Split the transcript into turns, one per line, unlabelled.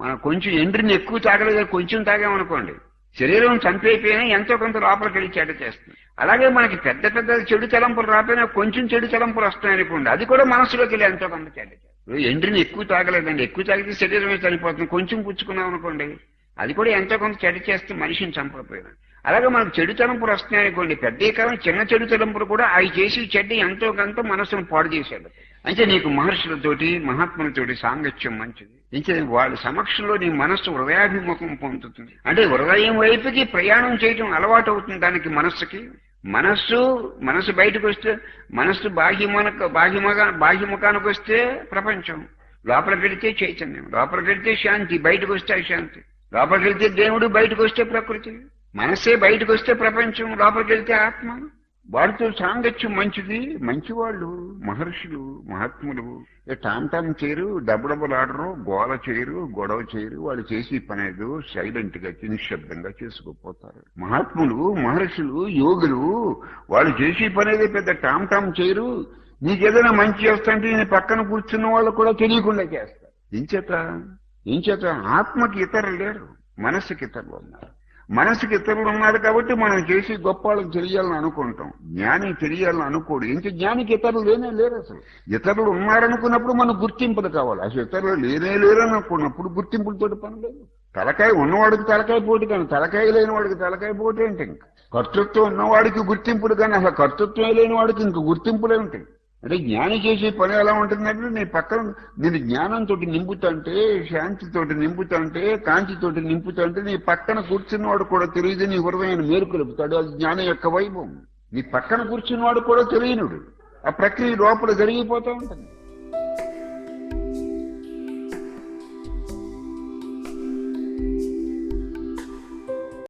మనం కొంచెం ఎండ్రిని ఎక్కువ తాగలేదు కొంచెం తాగామనుకోండి. శరీరం చంపైపోయినా ఎంతో కొంత లోపలికి వెళ్ళి చెడ్డ చేస్తుంది. అలాగే మనకి పెద్ద పెద్ద చెడు తలంపులు రాపోయినా కొంచెం చెడు తలంపులు వస్తాయి అనుకోండి. అది కూడా మనసులోకి వెళ్ళి ఎంతో కొంత చెడ్డ చేస్తుంది. ఎండ్రిని ఎక్కువ తాగలేదండి. ఎక్కువ తాగితే శరీరం చనిపోతుంది. కొంచెం పుచ్చుకున్నాం అనుకోండి అది కూడా ఎంతో కొంత చెడ్డ చేస్తే మనిషిని చంపకపోయినా. అలాగే మనకు చెడు తలంపులు వస్తున్నాయి అనుకోండి పెద్ద కాలం చిన్న చెడు తలంపులు కూడా అవి చేసి చెడ్డ ఎంతో కొంత మనసును పాడు చేసేది. అయితే నీకు మహర్షులతోటి మహాత్ములతోటి సాంగత్యం మంచిది. ఇంకా వాళ్ళ సమక్షంలో నీ మనస్సు హృదయాభిముఖం పొందుతుంది. అంటే హృదయం వైపుకి ప్రయాణం చేయడం అలవాటు అవుతుంది దానికి మనస్సుకి. మనస్సు మనస్సు బయటకు వస్తే మనస్సు బాహ్యమునకు బాహ్యముగా బాహ్యముఖానికి వస్తే ప్రపంచం. లోపలికి వెళితే చైతన్యం లోపలికి వెళితే శాంతి బయటకు వస్తే అశాంతి. లోపలికి వెళ్తే దేవుడు బయటకు వస్తే ప్రకృతి. మనసే బయటకు వస్తే ప్రపంచం లోపలికి వెళ్తే ఆత్మ. వాడితో సాంగత్యం మంచిది? మంచివాళ్ళు మహర్షులు మహాత్ములు. టామ్ టామ్ చేయరు డబ్బుడబ్బులాడరు గోల చేయరు గొడవ చేయరు. వాళ్ళు చేసి పనేదు సైలెంట్గా నిశ్శబ్దంగా చేసుకుపోతారు మహాత్ములు మహర్షులు యోగులు వాళ్ళు చేసి పనేదే పెద్ద టామ్ టామ్ చేయరు. నీకేదైనా మంచి చేస్తాంటే నీ పక్కన కూర్చున్న వాళ్ళు కూడా తెలియకుండా చేస్తారు. ఇంచేత ఇంచేత ఆత్మకి ఇతరులు లేరు మనస్సుకి ఇతరులు ఉన్నారు. మనసుకి ఇతరులు ఉన్నారు కాబట్టి మనం చేసి గొప్ప వాళ్ళకి తెలియాలని అనుకుంటాం. జ్ఞాని తెలియాలని అనుకోడు. ఇంక జ్ఞానికి ఇతరులు లేనే లేరు అసలు. ఇతరులు ఉన్నారనుకున్నప్పుడు మనం గుర్తింపులు కావాలి. అసలు ఇతరులు లేనే లేరు అనుకున్నప్పుడు గుర్తింపులతో పని లేదు. తలకాయ ఉన్నవాడికి తలకాయ పోటీ కానీ తలకాయ లేని వాడికి తలకాయ పోటీ ఏంటి ఇంకా? కర్తృత్వం ఉన్నవాడికి గుర్తింపులు కానీ అసలు కర్తృత్వం లేని వాడికి ఇంక గుర్తింపులే ఉంటాయి అంటే జ్ఞాని చేసే పని ఎలా ఉంటుందంటే నీ పక్కన నేను జ్ఞానంతో నింపుతుంటే శాంతితోటి నింపుతుంటే కాంతితోటి నింపుతుంటే నీ పక్కన కూర్చున్నవాడు కూడా తెలియదు నీ హృదయాన్ని మేరుకొలుపుతాడు అది జ్ఞానం యొక్క వైభవం. నీ పక్కన కూర్చున్నవాడు కూడా తెలియనుడు. ఆ ప్రక్రియ లోపల జరిగిపోతూ ఉంటుంది.